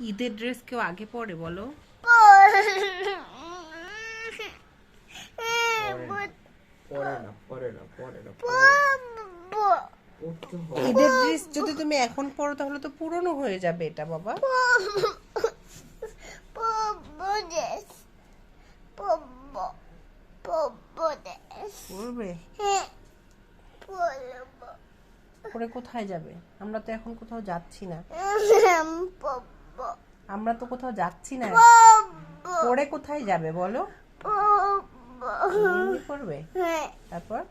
ঈদের ড্রেস কেউ আগে পরে বলো? পরে না পরে না পরে না পড়তে হবে। ঈদের ড্রেস যদি তুমি এখন পরো তাহলে তো পুরনো হয়ে যাবে এটা বাবা। পরবে? পরে কোথায় যাবে? আমরা তো এখন কোথাও যাচ্ছি না। আমরা তো কোথাও যাচ্ছি না। পরে কোথায় যাবে বলো? করবে তারপর?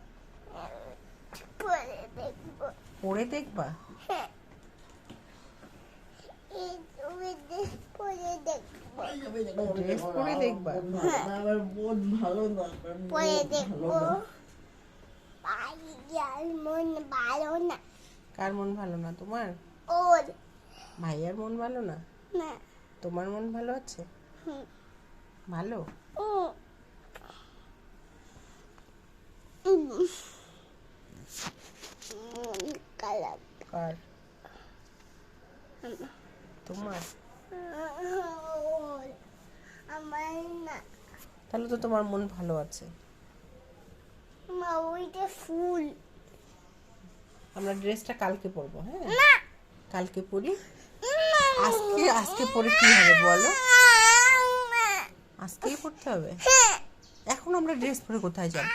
পরে দেখবা? ড্রেস পরে দেখবা? আমার ভালো না আমার পরে দেখব না। মন ভালো না কার মন ভালো না তোমার? ওর। ভাইয়ার মন ভালো না? না। তোমার মন ভালো আছে। ভালো। উম, কার? তোমার। আমার না। তাহলে তো তোমার মন ভালো আছে। আমার ওইটা ফুল। আমরা ড্রেসটা কালকে পরবো হ্যাঁ? না। কালকে পরি। আজকে আজকে পরে কি হবে বলো? আজকেই পড়তে হবে? এখন আমরা ড্রেস পরে কোথায় যাব?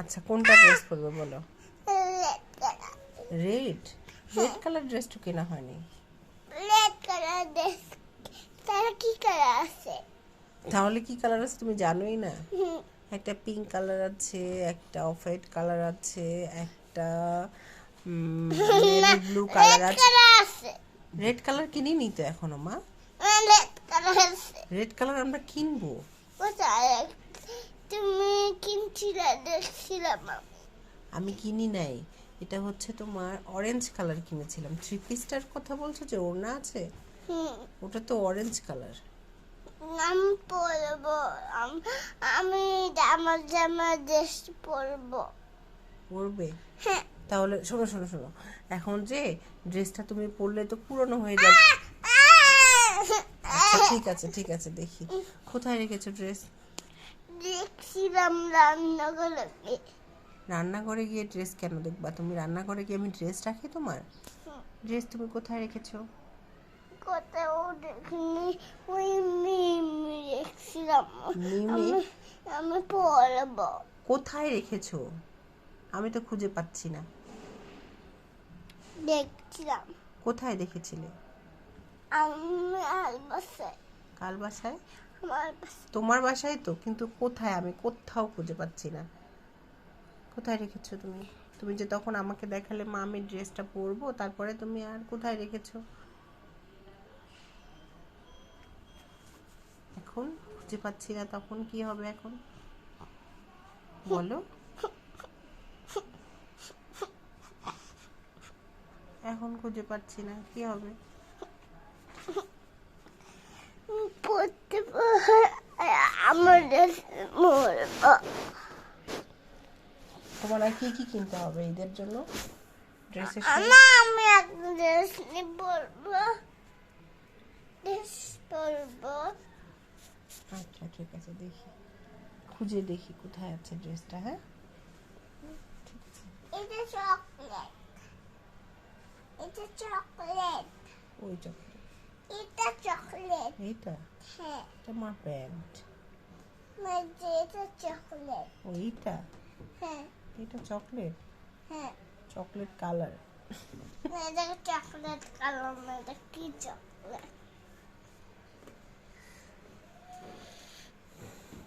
আচ্ছা কোনটা ড্রেস পরবে বলো? রেড? রেড কালার ড্রেসটা কেনা হয়নি। Red colour dress. তারা কি কালার আছে? তাহলে কি কালার আছে তুমি জানোই না? একটা পিঙ্ক কালার আছে একটা অফ হোয়াইট কালার আছে একটা ব্লু কালার আছে। রেড কালার কিনিনি তো এখনও মা? রেড কালার রেড কালার আমরা কিনবো। তুমি কিনছিলে দেখছিলাম আমি। আমি কিনি নাই। এটা হচ্ছে তোমার অরেঞ্জ কালার কিনেছিলাম। থ্রি পিসটার কথা বলছো যে ওড়না আছে? হুম। ওটা তো অরেঞ্জ কালার আমি পরবো আম- আমি আমার জামা ড্রেস পরবো। পরবে? হ্যাঁ। তাহলে শোনো শোনো শোনো। এখন যে ড্রেসটা তুমি পরলে তো পুরনো হয়ে যাবে। আচ্ছা ঠিক আছে ঠিক আছে দেখি। কোথায় রেখেছো ড্রেস? দেখছিলাম রান্নাঘরে। রান্নাঘরে গিয়ে ড্রেস কেন দেখবা? তুমি রান্নাঘরে গিয়ে আমি ড্রেস রাখি তোমার? ড্রেস তুমি কোথায় রেখেছো? কোথাও দেখিনি। ওই মিমি দেখছিলাম। মিমি? আমি আমি পরবো। কোথায় রেখেছো? আমি তো খুঁজে পাচ্ছি না। দেখছিলাম। কোথায় দেখেছিলে? আমি বাসায়? আমার বাসায়। তোমার বাসায় তো কিন্তু কোথায়? আমি কোথাও খুঁজে পাচ্ছি না। কোথায় রেখেছো তুমি? তুমি যে তখন আমাকে দেখালে মা আমি ড্রেসটা পরবো তারপরে তুমি আর কোথায় রেখেছো? এখন খুঁজে পাচ্ছি না তখন কি হবে এখন? বলো। এখন খুঁজে পাচ্ছি না কি হবে? পড়তে আমার তোমার আর কি কি কিনতে হবে ঈদের জন্য? ড্রেসের আমা আমি একটা ড্রেস পরবো ড্রেস পরবো। আচ্ছা ঠিক আছে দেখি। খুঁজে দেখি কোথায় আছে ড্রেসটা হ্যাঁ? এটা চকলেট। এটা চকলেট। ওই চকলেট। এটা চকলেট। এটা হ্যাঁ। এটা আমার প্যান্ট। মানে এটা চকলেট। ওইটা হ্যাঁ। এটা চকলেট? হ্যাঁ। Chocolate colour. এটা চকলেট কালার এটা কি চকলেট?